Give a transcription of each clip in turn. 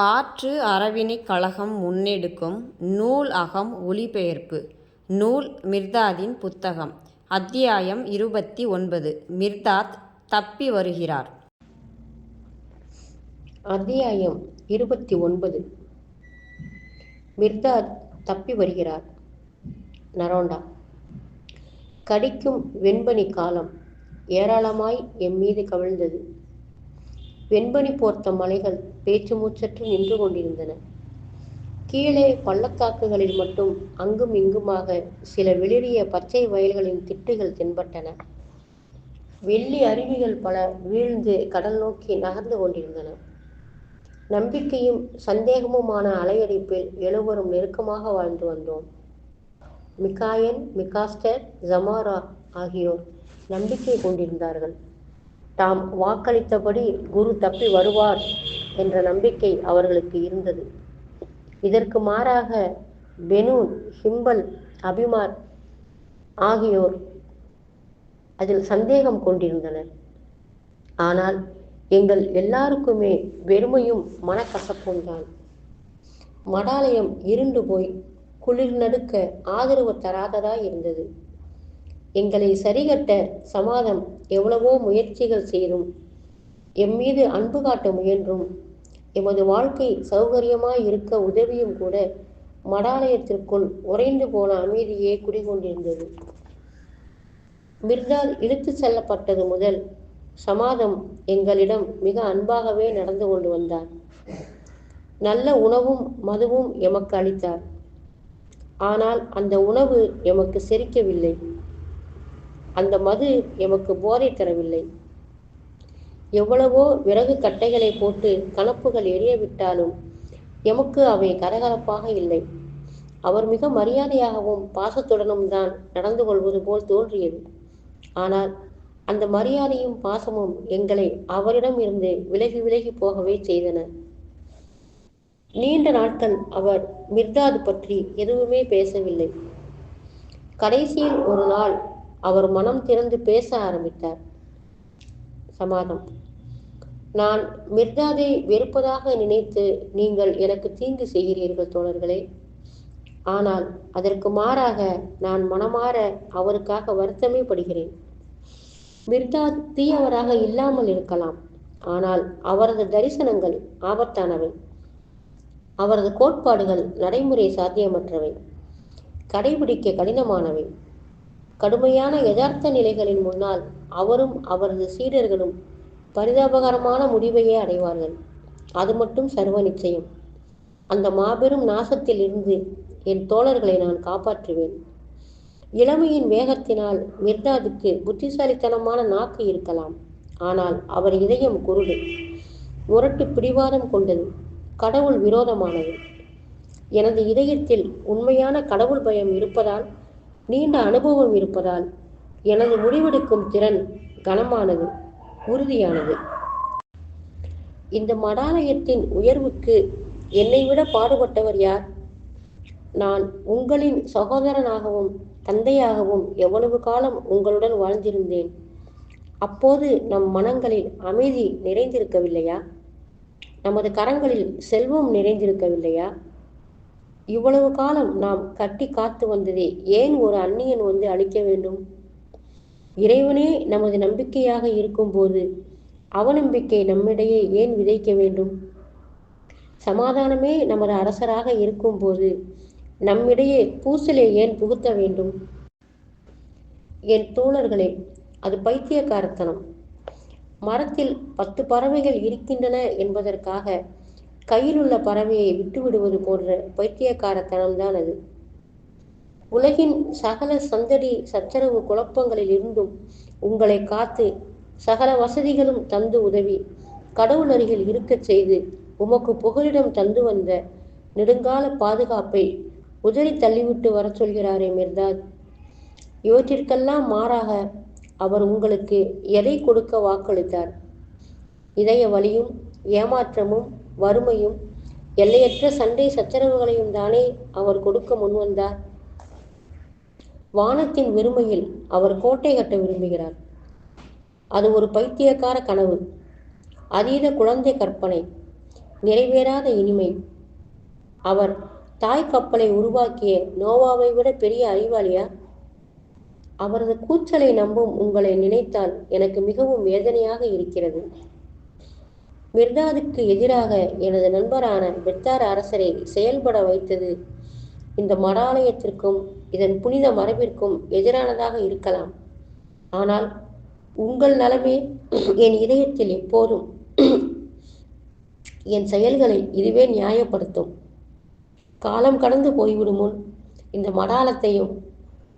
ஆற்று அறவினைக் கழகம் முன்னெடுக்கும் நூல் அகம் ஒலிபெயர்ப்பு நூல் மிர்தாதின் புத்தகம் அத்தியாயம் இருபத்தி ஒன்பது. மிர்தாத் தப்பி வருகிறார். அத்தியாயம் இருபத்தி ஒன்பது. மிர்தாத் தப்பி வருகிறார். நரோண்டா கடிக்கும் வெண்பனி காலம் ஏராளமாய் எம் மீது கவிழ்ந்தது. வெண்பனி போர்த்த மலைகள் பேச்சு மூச்சற்று நின்று கொண்டிருந்தன. கீழே பள்ளத்தாக்குகளில் மட்டும் அங்கும் இங்குமாக சில வெளிரிய பச்சை வயல்களின் திட்டுகள் தென்பட்டன. வெள்ளி அருவிகள் பல வீழ்ந்து கடல் நோக்கி நகர்ந்து கொண்டிருந்தன. நம்பிக்கையும் சந்தேகமுமான அலையடிப்பில் எழுவரும் நெருக்கமாக வாழ்ந்து வந்தோம். மிகாயன் மிகாஸ்டர் ஜமாரா ஆகியோர் நம்பிக்கை கொண்டிருந்தார்கள். தாம் வாக்களித்தபடி குரு தப்பி வருவார் என்ற நம்பிக்கை அவர்களுக்கு இருந்தது. இதற்கு மாறாக பெனூன் ஹிம்பல் அபிமார் ஆகியோர் அதில் சந்தேகம் கொண்டிருந்தனர். ஆனால் எங்கள் எல்லாருக்குமே வெறுமையும் மனக்கசப்பும் தான். மடாலயம் இருண்டு போய் குளிர் நடுக்க ஆதரவு தராததாய் இருந்தது. எங்களை சரிகட்ட சமாதம் எவ்வளவோ முயற்சிகள் செய்தும் எம் மீது அன்பு காட்ட முயன்றும் எமது வாழ்க்கை சௌகரியமாய் இருக்க உதவியும் கூட மடாலயத்திற்குள் உறைந்து போன அமைதியே குடிகொண்டிருந்தது. மிர்தால் இழுத்து செல்லப்பட்டது முதல் சமாதம் எங்களிடம் மிக அன்பாகவே நடந்து கொண்டு வந்தார். நல்ல உணவும் மதுவும் எமக்கு அளித்தார். ஆனால் அந்த உணவு எமக்கு செரிக்கவில்லை. அந்த மது எமக்கு போதை தரவில்லை. எவ்வளவோ விறகு கட்டைகளை போட்டு கணப்புகள் எரிய விட்டாலும் எமக்கு அவை கரகரப்பாக இல்லை. அவர் மிக மரியாதையாகவும் பாசத்துடனும் தான் நடந்து கொள்வது போல் தோன்றியது. ஆனால் அந்த மரியாதையும் பாசமும் எங்களை அவரிடம் இருந்து விலகி விலகி போகவே செய்தன. நீண்ட நாட்கள் அவர் மிர்தாது பற்றி எதுவுமே பேசவில்லை. கடைசியில் ஒரு நாள் அவர் மனம் திறந்து பேச ஆரம்பித்தார். சமாதம். நான் மிர்தாதை வெறுப்பதாக நினைத்து நீங்கள் எனக்கு தீங்கு செய்கிறீர்கள் தோழர்களே. ஆனால் அதற்கு மாறாக நான் மனமாற அவருக்காக வருத்தமே படுகிறேன். மிர்தாத் தீயவராக இல்லாமல் இருக்கலாம். ஆனால் அவரது தரிசனங்கள் ஆபத்தானவை. அவரது கோட்பாடுகள் நடைமுறை சாத்தியமற்றவை. கடைபிடிக்க கடினமானவை. கடுமையான யதார்த்த நிலைகளின் முன்னால் அவரும் அவரது சீடர்களும் பரிதாபகரமான முடிவையே அடைவார்கள். அது மட்டும் சர்வ நிச்சயம். அந்த மாபெரும் நாசத்தில் இருந்து என் தோழர்களை நான் காப்பாற்றுவேன். இளமையின் வேகத்தினால் மிர்தாதுக்கு புத்திசாலித்தனமான நாக்கு இருக்கலாம். ஆனால் அவர் இதயம் குருடு. முரட்டு பிடிவாதம் கொண்டது. கடவுள் விரோதமானது. எனது இதயத்தில் உண்மையான கடவுள் பயம் இருப்பதால் நீண்ட அனுபவம் இருப்பதால் எனது முடிவெடுக்கும் திறன் கனமானது உறுதியானது. இந்த மடாலயத்தின் உயர்வுக்கு என்னை விட பாடுபட்டவர் யார்? நான் உங்களின் சகோதரனாகவும் தந்தையாகவும் எவ்வளவு காலம் உங்களுடன் வாழ்ந்திருந்தேன்? அப்போது நம் மனங்களில் அமைதி நிறைந்திருக்கவில்லையா? நமது கரங்களில் செல்வம் நிறைந்திருக்கவில்லையா? இவ்வளவு காலம் நாம் கட்டி காத்து வந்ததே ஏன் ஒரு அந்நியன் வந்து அழிக்க வேண்டும்? இறைவனே நமது நம்பிக்கையாக இருக்கும்போது அவநம்பிக்கை நம்மிடையே ஏன் விதைக்க வேண்டும்? சமாதானமே நமது அரசராக இருக்கும்போது நம்மிடையே பூசலை ஏன் புகுத்த வேண்டும்? என் தோழர்களே அது பைத்தியக்காரத்தனம். மரத்தில் பத்து பறவைகள் இருக்கின்றன என்பதற்காக கையில் உள்ள பறவையை விட்டுவிடுவது போன்ற பைத்தியக்காரத்தனம்தான் அது. உலகின் சகல சந்தடி சச்சரவு குழப்பங்களில் இருந்தும் உங்களை காத்து சகல வசதிகளும் தந்து உதவி கடவுள் அருகில் இருக்கச் செய்து உமக்கு புகலிடம் தந்து வந்த நெடுங்கால பாதுகாப்பை உதறி தள்ளிவிட்டு வர சொல்கிறாரே மிர்தாத் இவற்றிற்கெல்லாம் மாறாக அவர் உங்களுக்கு எதை கொடுக்க வாக்களித்தார்? இதய வலியும் ஏமாற்றமும் வறுமையும் எல்லையற்ற சண்டை சச்சரவுகளையும் தானே அவர் கொடுக்க முன்வந்தார் வானத்தின் வெறுமையில் அவர் கோட்டை கட்ட விரும்புகிறார். அது ஒரு பைத்தியக்கார கனவு. அதீத குழந்தை கற்பனை நிறைவேறாத இனிமை. அவர் தாய் கப்பலை உருவாக்கிய நோவாவை விட பெரிய அறிவாளியா? அவரது கூச்சலை நம்பும் உங்களை நினைத்தால் எனக்கு மிகவும் வேதனையாக இருக்கிறது. மிர்தாதுக்கு எதிராக எனது நண்பரான பெத்தார் அரசரை செயல்பட வைத்தது இந்த மடாலயத்திற்கும் இதன் புனித மரபிற்கும் எதிரானதாக இருக்கலாம். ஆனால் உங்கள் நலமே என் இதயத்தில் எப்போதும் என் செயல்களை இதுவே நியாயப்படுத்தும். காலம் கடந்து போய்விடும் முன் இந்த மடாலத்தையும்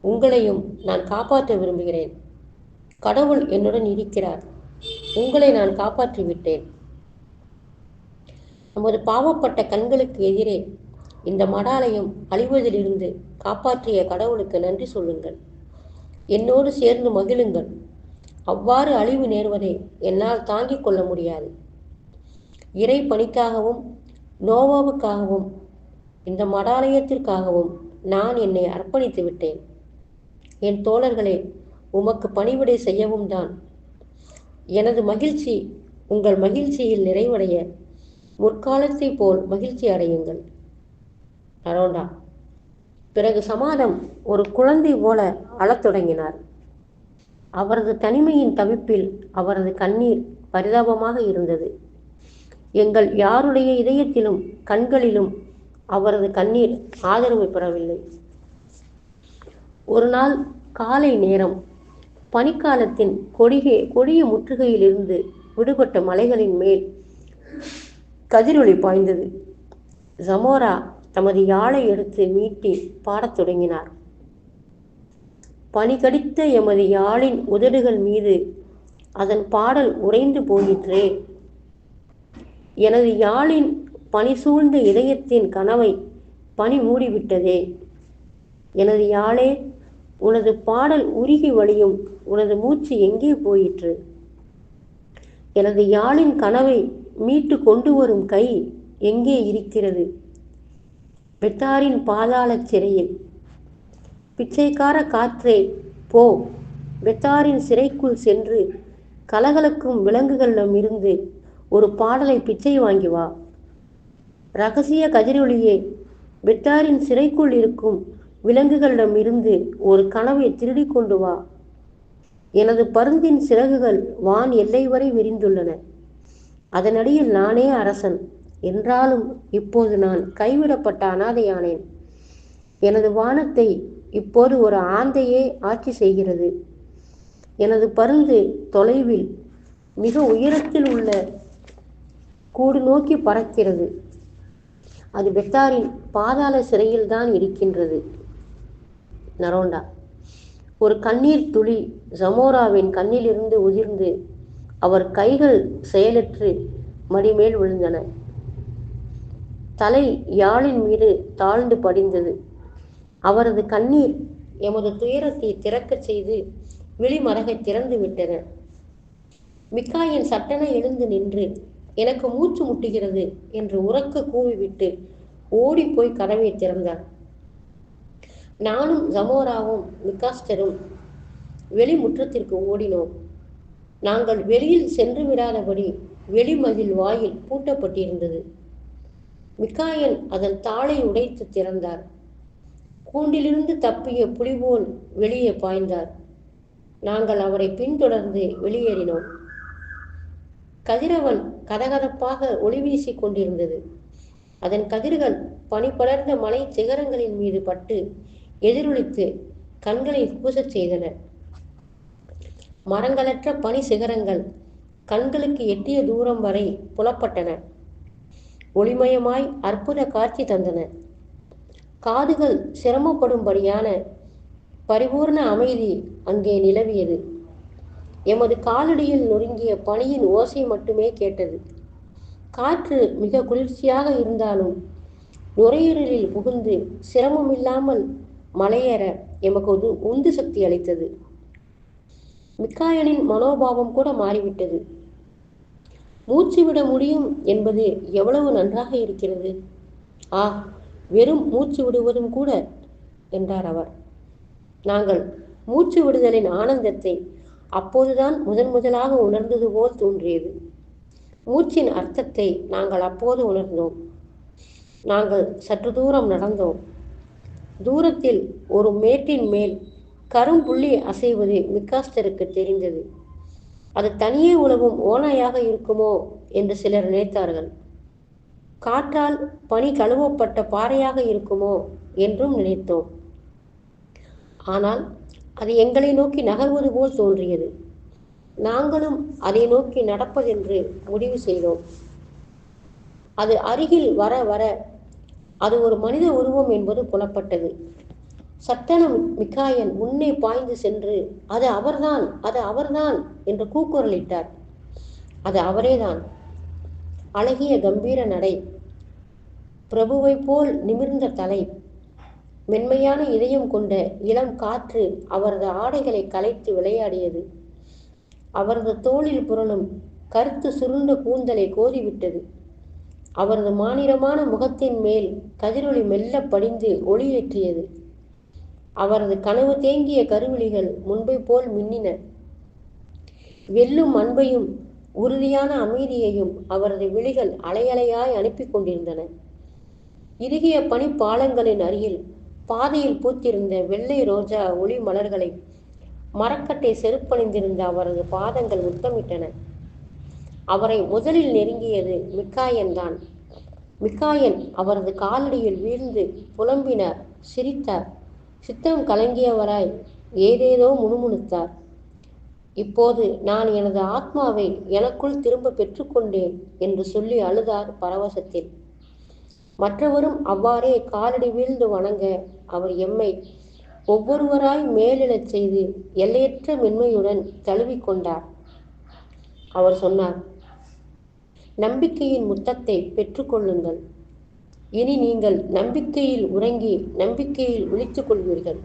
உங்களையும் நான் காப்பாற்ற விரும்புகிறேன். கடவுள் என்னுடன் இருக்கிறார். உங்களை நான் காப்பாற்றி விட்டேன் நமது பாவப்பட்ட கண்களுக்கு எதிரே இந்த மடாலயம் அழிவதிலிருந்து காப்பாற்றிய கடவுளுக்கு நன்றி சொல்லுங்கள். என்னோடு சேர்ந்து மகிழுங்கள். அவ்வாறு அழிவு நேர்வதை என்னால் தாங்கிக் கொள்ள முடியாது. இறை பணிக்காகவும் நோவாவுக்காகவும் இந்த மடாலயத்திற்காகவும் நான் என்னை அர்ப்பணித்து விட்டேன். என் தோழர்களே உமக்கு பணிவிடை செய்யவும் தான். எனது மகிழ்ச்சி உங்கள் மகிழ்ச்சியில் நிறைவடைய முற்காலத்தை போல் மகிழ்ச்சி அடையுங்கள். நரோண்டா பிறகு சமாதம் ஒரு குழந்தை போல அழத் தொடங்கினார். அவரது தனிமையின் தவிப்பில் அவரது கண்ணீர் பரிதாபமாக இருந்தது. எங்கள் யாருடைய இதயத்திலும் கண்களிலும் அவரது கண்ணீர் ஆதரவு பெறவில்லை. ஒரு நாள் காலை நேரம் பனிக்காலத்தின் கொடிகை கொடிய முற்றுகையிலிருந்து விடுபட்ட மலைகளின் மேல் கதிரொளி பாய்ந்தது. ஜமோரா தமது யாழை எடுத்து மீட்டி பாடத் தொடங்கினார். பனிகடித்த எமது யாழின் உதடுகள் மீது அதன் பாடல் உறைந்து போயிற்றே. எனது யாழின் பனி சூழ்ந்த இதயத்தின் கனவை பனி மூடிவிட்டதே. எனது யாழே உனது பாடல் உருகி வழியும் உனது மூச்சு எங்கே போயிற்று? எனது யாழின் கனவை மீட்டு கொண்டு வரும் கை எங்கே இருக்கிறது? பெத்தாரின் பாதாளச் சிறையில். பிச்சைக்கார காற்றே போ. பெத்தாரின் சிறைக்குள் சென்று கலகலக்கும் விலங்குகளிடமிருந்து ஒரு பாடலை பிச்சை வாங்கி வா. ரகசிய கதிரொலியே பெத்தாரின் சிறைக்குள் இருக்கும் விலங்குகளிடம் இருந்து ஒரு கனவை திருடி கொண்டு வா. எனது பருந்தின் சிறகுகள் வான் எல்லை வரை விரிந்துள்ளன. அதனடியில் நானே அரசன். என்றாலும் இப்போது நான் கைவிடப்பட்ட அனாதையானேன். எனது வானத்தை இப்போது ஒரு ஆந்தையே ஆட்சி செய்கிறது. எனது பருந்து தொலைவில் மிக உயரத்தில் உள்ள கூடு நோக்கி பறக்கிறது. அது பெத்தாரின் பாதாள சிறையில்தான் இருக்கின்றது. நரோண்டா ஒரு கண்ணீர் துளி ஜமோராவின் கண்ணிலிருந்து உதிர்ந்து அவர் கைகள் செயலற்று மடிமேல் விழுந்தன. தலை யாழின் மீது தாழ்ந்து படிந்தது. அவரது கண்ணீர் எமது துயரத்தை திறக்கச் செய்து விழிமரகை திறந்து விட்டன. மிக்காயின் சட்டென எழுந்து நின்று எனக்கு மூச்சு முட்டுகிறது என்று உறக்க கூவிவிட்டு ஓடிப்போய் கதவை திறந்தார் நானும் ஜமோராவும் மிக்காஸ்டரும் வெளிமுற்றத்திற்கு ஓடினோம். நாங்கள் வெளியில் சென்று விடாதபடி வெளிமதில் வாயில் பூட்டப்பட்டிருந்தது. மிக்காயன் அதன் தாளை உடைத்து திறந்தார். கூண்டிலிருந்து தப்பிய புலி போல் வெளியே பாய்ந்தார். நாங்கள் அவரை பின்தொடர்ந்து வெளியேறினோம். கதிரவன் கதகதப்பாக ஒளி வீசிக் கொண்டிருந்தது. அதன் கதிர்கள் பனி படர்ந்த மலை சிகரங்களின் மீது பட்டு எதிரொலித்து கண்களை கூசச் செய்தன. மரங்களற்ற பனி சிகரங்கள் கண்களுக்கு எட்டிய தூரம் வரை புலப்பட்டன. ஒளிமயமாய் அற்புத காட்சி தந்தன. காதுகள் சிரமப்படும்படியான பரிபூர்ண அமைதி அங்கே நிலவியது. எமது காலடியில் நொறுங்கிய பனியின் ஓசை மட்டுமே கேட்டது. காற்று மிக குளிர்ச்சியாக இருந்தாலும் நுரையீரலில் புகுந்து சிரமமில்லாமல் மலையேற எமக்கு உந்து சக்தி அளித்தது. மிக்காயனின் மனோபாவம் கூட மாறிவிட்டது. மூச்சு விட முடியும் என்பது எவ்வளவு நன்றாக இருக்கிறது? ஆ வெறும் மூச்சு விடுவதும் கூட என்றார் அவர். நாங்கள் மூச்சு விடுதலின் ஆனந்தத்தை அப்போதுதான் முதன் முதலாக உணர்ந்தது போல் தோன்றியது. மூச்சின் அர்த்தத்தை நாங்கள் அப்போது உணர்ந்தோம். நாங்கள் சற்று தூரம் நடந்தோம். தூரத்தில் ஒரு மேட்டின் மேல் கரும்புள்ளி அசைவது மிக்காஸ்டருக்கு தெரிந்தது. அது தனியே உழவும் ஓநாயாக இருக்குமோ என்று சிலர் நினைத்தார்கள். காற்றால் பனி கழுவப்பட்ட பாறையாக இருக்குமோ என்றும் நினைத்தோம். ஆனால் அது எங்களை நோக்கி நகர்வது போல் தோன்றியது. நாங்களும் அதை நோக்கி நடப்பதென்று முடிவு செய்தோம். அது அருகில் வர வர அது ஒரு மனித உருவம் என்பது புலப்பட்டது. சட்டன மிக்காயன் முன்னே பாய்ந்து சென்று அது அவர்தான் அது அவர்தான் என்று கூக்குரலிட்டார். அது அவரேதான். அழகிய கம்பீர நடை பிரபுவை போல் நிமிர்ந்த தலை மென்மையான இதயம் கொண்ட இளம் காற்று அவரது ஆடைகளை கலைத்து விளையாடியது. அவரது தோளில் புரளும் கருத்து சுருண்ட கூந்தலை கோதிவிட்டது. அவரது மாநிலமான முகத்தின் மேல் கதிரொளி மெல்ல படிந்து ஒளியேற்றியது அவரது கனவு தேங்கிய கருவிழிகள் முன்பை போல் மின்னின. வெல்லும் அன்பையும் உறுதியான அமைதியையும் அவரது விழிகள் அலையலையாய் அனுப்பி கொண்டிருந்தன. இறுகிய பனிப்பாலங்களின் அருகில் பாதையில் பூத்திருந்த வெள்ளை ரோஜா ஒளி மலர்களை மரக்கட்டை செருப்பணிந்திருந்த அவரது பாதங்கள் முத்தமிட்டன அவரை முதலில் நெருங்கியது மிக்காயன் தான். மிக்காயன் அவரது காலடியில் வீழ்ந்து புலம்பினார் சிரித்தார். சித்தம் கலங்கியவராய் ஏதேதோ முணுமுணுத்தார். இப்போது நான் எனது ஆத்மாவை எனக்குள் திரும்ப பெற்றுக்கொண்டேன் என்று சொல்லி அழுதார் பரவசத்தில். மற்றவரும் அவ்வாறே காலடி வீழ்ந்து வணங்க அவர் எம்மை ஒவ்வொருவராய் மேலிடச் செய்து எல்லையற்ற மென்மையுடன் தழுவிக்கொண்டார் அவர் சொன்னார் நம்பிக்கையின் முத்தத்தை பெற்றுக்கொள்ளுங்கள். இனி நீங்கள் நம்பிக்கையில் உறங்கி நம்பிக்கையில் விழித்துக் கொள்வீர்கள்.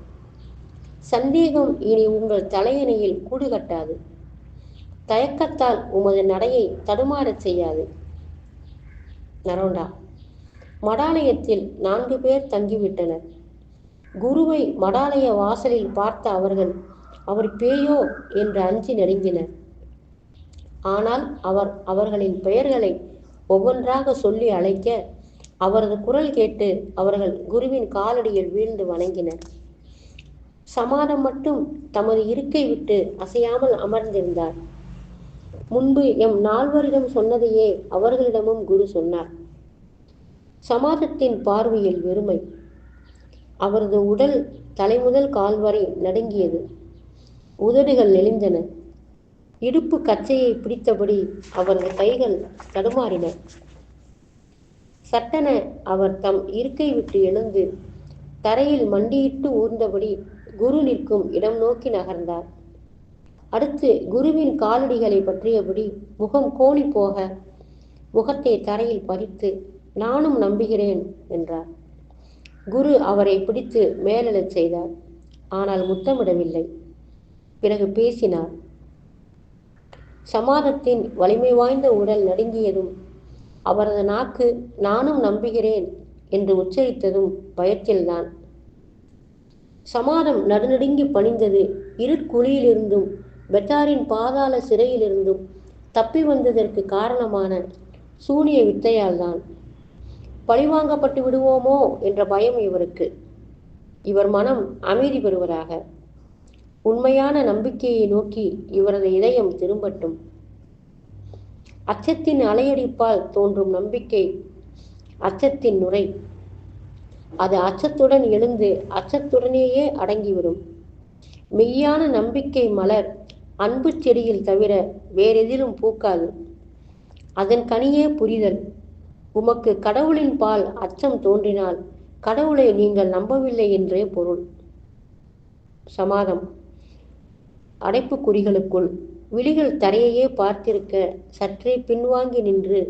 சந்தேகம் இனி உங்கள் தலையணையில் கூடு கட்டாது தயக்கத்தால் உமது நடையை தடுமாறச் செய்யாது. நரோண்டா மடாலயத்தில் நான்கு பேர் தங்கிவிட்டனர். குருவை மடாலய வாசலில் பார்த்த அவர்கள் அவர் பேயோ? என்று அஞ்சி நெருங்கினர். ஆனால் அவர் அவர்களின் பெயர்களை ஒவ்வொன்றாக சொல்லி அழைக்க அவரது குரல் கேட்டு அவர்கள் குருவின் காலடியில் வீழ்ந்து வணங்கினர். சமாதம் மட்டும் தமது இருக்கை விட்டு அசையாமல் அமர்ந்திருந்தார். முன்பு எம் நால்வரிடம் சொன்னதையே அவர்களிடமும் குரு சொன்னார். சமாதத்தின் பார்வையில் வெறுமை. அவரது உடல் தலைமுதல் கால் வரை நடுங்கியது. உதடுகள் நெளிந்தன. இடுப்பு கச்சையை பிடித்தபடி அவரது கைகள் தடுமாறின. சட்டென அவர் தம் இருக்கை விட்டு எழுந்து தரையில் மண்டியிட்டு ஊர்ந்தபடி குரு நிற்கும் இடம் நோக்கி நகர்ந்தார். அடுத்து குருவின் காலடிகளை பற்றியபடி முகம் கோணி போக முகத்தை தரையில் பறித்து நானும் நம்புகிறேன் என்றார். குரு அவரை பிடித்து மேலெழச் செய்தார். ஆனால் முத்தமிடவில்லை. பிறகு பேசினார் சமாதத்தின் வலிமை வாய்ந்த உடல் நடுங்கியதும் அவரது நாக்கு நானும் நம்புகிறேன் என்று உச்சரித்ததும் பயத்தில்தான் சமாதம் நடுநடுங்கி பணிந்தது. இருட்குழியிலிருந்தும் பெட்டாரின் பாதாள சிறையிலிருந்தும் தப்பி வந்ததற்கு காரணமான சூனிய வித்தையால்தான். பழிவாங்கப்பட்டு விடுவோமோ என்ற பயம் இவருக்கு. இவர் மனம் அமைதி பெறுவதாக உண்மையான நம்பிக்கையை நோக்கி இவரது இதயம் திரும்பட்டும். அச்சத்தின் அலையடிப்பால் தோன்றும் நம்பிக்கை அச்சத்தின் நுரை. அது அச்சத்துடன் எழுந்து அச்சத்துடனேயே அடங்கிவிடும். மெய்யான நம்பிக்கை மலர் அன்பு செடியில் தவிர வேறெதிலும் பூக்காது. அதன் கனியே புரிதல். உமக்கு கடவுளின் பால் அச்சம் தோன்றினால் கடவுளை நீங்கள் நம்பவில்லை என்றே பொருள். சமாதம். அடைப்புக்குறிகளுக்குள். விழிகள் தரையையே பார்த்திருக்க சற்றே பின்வாங்கி நின்று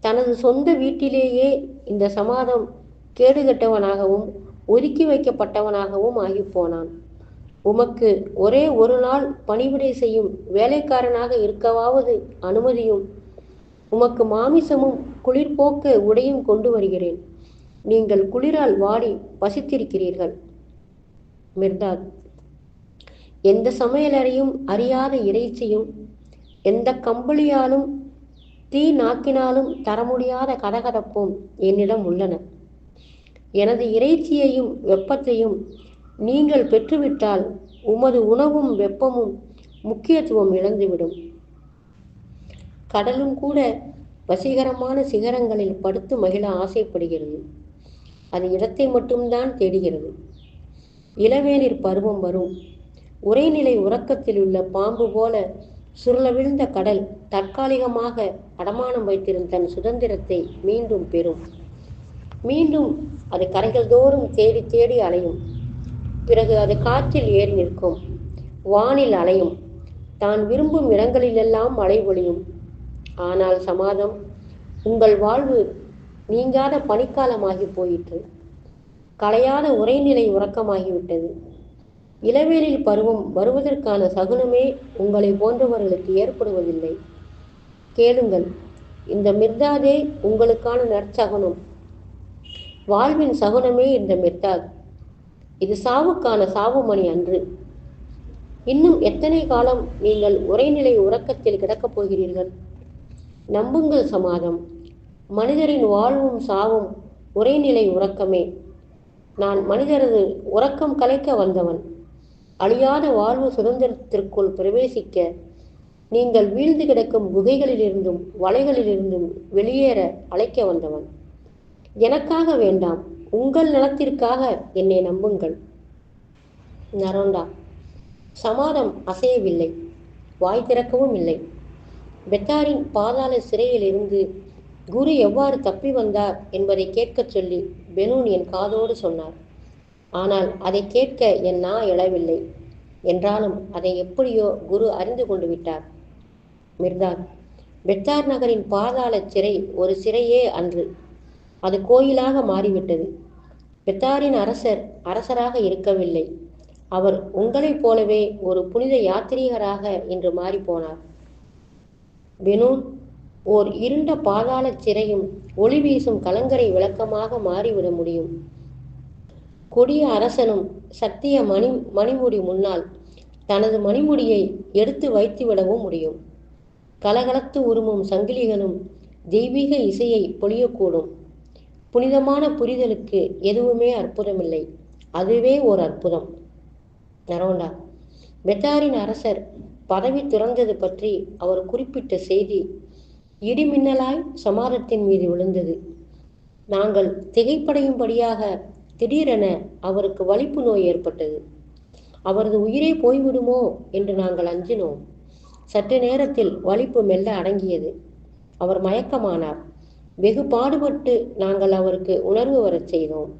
தனது சொந்த வீட்டிலேயே இந்த சமாதம் கேடுகட்டவனாகவும் ஒதுக்கி வைக்கப்பட்டவனாகவும் ஆகிப்போனான். உமக்கு ஒரே ஒரு நாள் பணிவிடை செய்யும் வேலைக்காரனாக இருக்கவாவது அனுமதியும் உமக்கு மாமிசமும் குளிர்போக்க உடையும் கொண்டு வருகிறேன். நீங்கள் குளிரால் வாடி பசித்திருக்கிறீர்கள் மிர்தாத் எந்த சமையலறையும் அறியாத இறைச்சியும் எந்த கம்பளியாலும் தீ நாக்கினாலும் தர முடியாத கதகதப்பும் என்னிடம் உள்ளன. எனது இறைச்சியையும் வெப்பத்தையும் நீங்கள் பெற்றுவிட்டால் உமது உணவும் வெப்பமும் முக்கியத்துவம் இழந்துவிடும். கடலும் கூட வசீகரமான சிகரங்களில் படுத்து மகிழ ஆசைப்படுகிறது. அது இடத்தை மட்டும்தான் தேடுகிறது. இளவேநீர் பருவம் வரும். உரைநிலை உறக்கத்தில் உள்ள பாம்பு போல சுருள விழுந்த கடல் தற்காலிகமாக அடமானம் வைத்திருந்த தன் சுதந்திரத்தை மீண்டும் பெறும். மீண்டும் அது கரைகள் தோறும் தேடி தேடி அலையும். பிறகு அது காற்றில் ஏறி நிற்கும். வானில் அலையும். தான் விரும்பும் இடங்களிலெல்லாம் மழை பொழியும் ஆனால் சமாதம் உங்கள் வாழ்வு நீங்காத பனிக்காலமாகி போயிற்று. கலையாத உரைநிலை உறக்கமாகிவிட்டது. இளவேலில் பருவம் வருவதற்கான சகுனமே உங்களை போன்றவர்களுக்கு ஏற்படுவதில்லை. கேளுங்கள் இந்த மிர்தாதே உங்களுக்கான நற்சகுனம். வாழ்வின் சகுனமே இந்த மிர்தாத் இது சாவுக்கான சாவு மணி அன்று. இன்னும் எத்தனை காலம் நீங்கள் உரைநிலை உறக்கத்தில் கிடக்கப் போகிறீர்கள்? நம்புங்கள் சமாதம். மனிதரின் வாழ்வும் சாவும் உரைநிலை உறக்கமே. நான் மனிதரது உறக்கம் கலைக்க வந்தவன். அழியாத வாழ்வு சுதந்திரத்திற்குள் பிரவேசிக்க நீங்கள் வீழ்ந்து கிடக்கும் குகைகளிலிருந்தும் வலைகளிலிருந்தும் வெளியேற அழைக்க வந்தவன். எனக்காக வேண்டாம் உங்கள் நலத்திற்காக என்னை நம்புங்கள். நரோண்டா சமாதம் அசையவில்லை வாய் திறக்கவும் இல்லை. பெத்தாரின் பாதாள சிறையில் இருந்து குரு எவ்வாறு தப்பி வந்தார் என்பதை கேட்கச் சொல்லி பெனூன் என் காதோடு சொன்னார். ஆனால் அதை கேட்க என் நா எழவில்லை. என்றாலும் அதை எப்படியோ குரு அறிந்து கொண்டு விட்டார். மிர்தாத் பெத்தார் நகரின் பாதாள சிறை ஒரு சிறையே அன்று. அது கோயிலாக மாறிவிட்டது. பெத்தாரின் அரசர் அரசராக இருக்கவில்லை. அவர் உங்களைப் போலவே ஒரு புனித யாத்திரீகராக இன்று மாறிப்போனார். பெனூன் ஓர் இருண்ட பாதாள சிறையும் ஒளி வீசும் கலங்கரை விளக்கமாக மாறிவிட முடியும். கொடிய அரசனும் சத்திய மணி மணிமுடி முன்னால் தனது மணிமுடியை எடுத்து வைத்துவிடவும் முடியும். கலகலத்து உருமும் சங்கிலிகளும் தெய்வீக இசையை பொழியக்கூடும். புனிதமான புரிதலுக்கு எதுவுமே அற்புதமில்லை. அதுவே ஒரு அற்புதம். நரோண்டா பெத்தாரின் அரசர் பதவி துறந்தது பற்றி அவர் குறிப்பிட்ட செய்தி இடிமின்னலாய் சமாதத்தின் மீது விழுந்தது. நாங்கள் திகைப்படையும்படியாக திடீரென அவருக்கு வலிப்பு நோய் ஏற்பட்டது. அவரது உயிரே போய்விடுமோ என்று நாங்கள் அஞ்சினோம். சற்று நேரத்தில் வலிப்பு மெல்ல அடங்கியது. அவர் மயக்கமானார். வெகு பாடுபட்டு நாங்கள் அவருக்கு உணர்வு வரச் செய்தோம்.